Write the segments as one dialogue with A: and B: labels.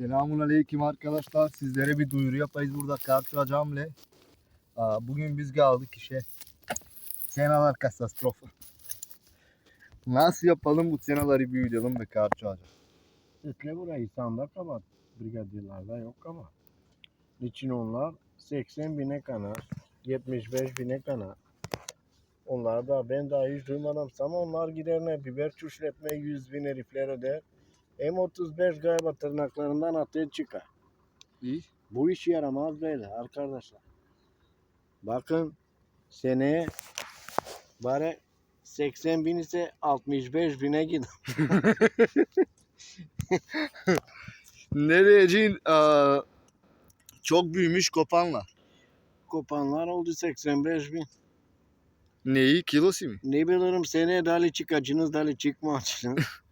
A: Selamun Aleyküm arkadaşlar. Sizlere bir duyuru yapayız burada Karşı Acam'le. Aa, Bugün biz geldik işe. Senalar katastrofu. Nasıl yapalım bu senaları büyütelim ve Karşı Acam.
B: Ütle burayı sanda kapat. Brigadiyelerde yok ama. Niçin onlar 80 bine kadar, 75 bine kadar. Onlar da ben daha hiç duymadım. Ama onlar gider ne biber çüşletme 100 bin herifler öder. M35 galiba tırnaklarından ateş çıkar.
A: İyi.
B: Bu iş yaramaz böyle arkadaşlar. Bakın seneye bari 80 bin ise 65 bine gidin.
A: Ne diyeceğin? Aa, çok büyümüş kopanlar.
B: Kopanlar oldu 85 bin.
A: Neyi? Kilosu mu?
B: Ne bilirim seneye dali çıkacınız dali çıkmayacaksınız.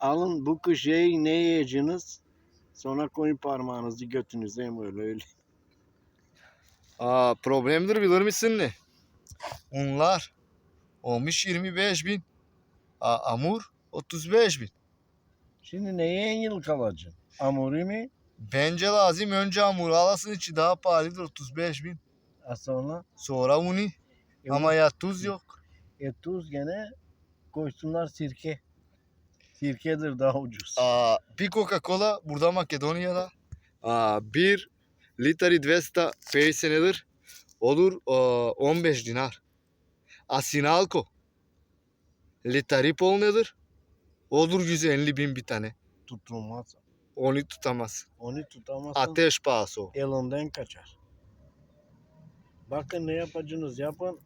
B: Alın bu kış yiyin, ne yiyeceğiniz sonra koyun parmağınızı götünüze hem öyle öyle.
A: Aa, problemdir bilir misin ne? Onlar olmuş 25 bin. Aa, amur 35 bin.
B: Şimdi neye en yıl kalacaksın? Amuri mi?
A: Bence lazım önce amur alasın içi daha pahalıdır 35 bin.
B: Ha sonra
A: Sonra uni.
B: E,
A: Ama ya tuz yok.
B: E tuz gene koysunlar sirke. Sirkedir daha ucuz.
A: Aa, bir Coca-Cola burada Makedonya'da aa, bir litri 200 pesenedir. Olur aa, 15 dinar. Asinalko. Litri pol nedir? Olur 150 bin bir tane.
B: Tutulmaz.
A: Onu tutamaz.
B: Onu tutamazsın.
A: Ateş pahası o.
B: elinden kaçar. Bakın ne yapacaksınız yapın.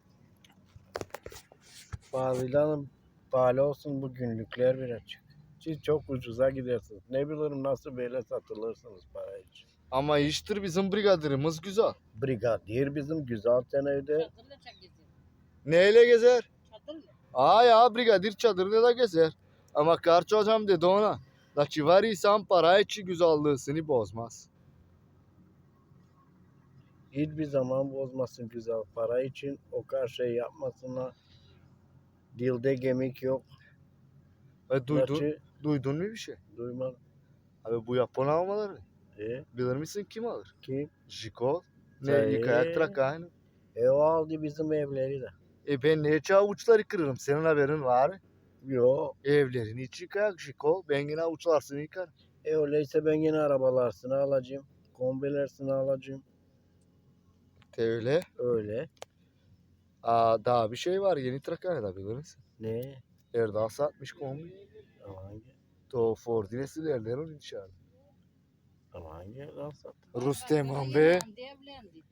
B: Pahalıdan pahalı olsun bu günlükler bir açık. Siz çok ucuza gidersiniz. Ne bilirim nasıl böyle satılırsınız para için.
A: Ama iştir bizim brigadirimiz güzel.
B: Brigadier bizim güzel.
C: Çadırla gezer.
A: Neyle gezer?
C: Çadırla.
A: Aa ya brigadir çadırda da gezer. Ama karşı hocam dedi ona. Laçı var insan para içi güzelliğini bozmaz.
B: Hiçbir zaman bozmasın güzel para için. O kadar şey yapmasınlar. Dilde gemik yok.
A: E, duydun,
B: Gerçi
A: duydun mu bir şey?
B: duymadım.
A: Abi bu Japon almaları.
B: E,
A: Bilir misin kim alır?
B: kim?
A: Jiko. Ne
B: Ee?
A: yıkayak trak aynı.
B: E o aldı bizim evleri de.
A: E ben ne çağ uçları kırarım senin haberin var mı?
B: Yo.
A: Evlerini hiç yıkayak Jiko. Ben yine uçlarsını yıkar.
B: E öyleyse ben yine arabalarsını alacağım. Kombilersini alacağım.
A: De öyle.
B: Öyle.
A: Aa, daha bir şey var yeni trakhanede bilir misin?
B: Ne?
A: Erdal satmış kombi.
B: Hangi?
A: تو فوردین سیلرلر ان شاء
B: الله hangi Ramsat?
A: Rustem
C: Hamdi. Devlendi.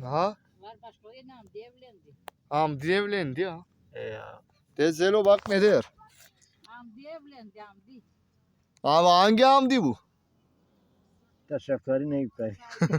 A: Ha?
C: Var başka bir nam devlendi.
A: Hamdi evlendi ya.
B: E ya.
A: Dezelo bak nedir?
C: Hamdi evlendi Hamdi.
A: Ama hangi Hamdi bu?
B: Taşakları ne yukarı?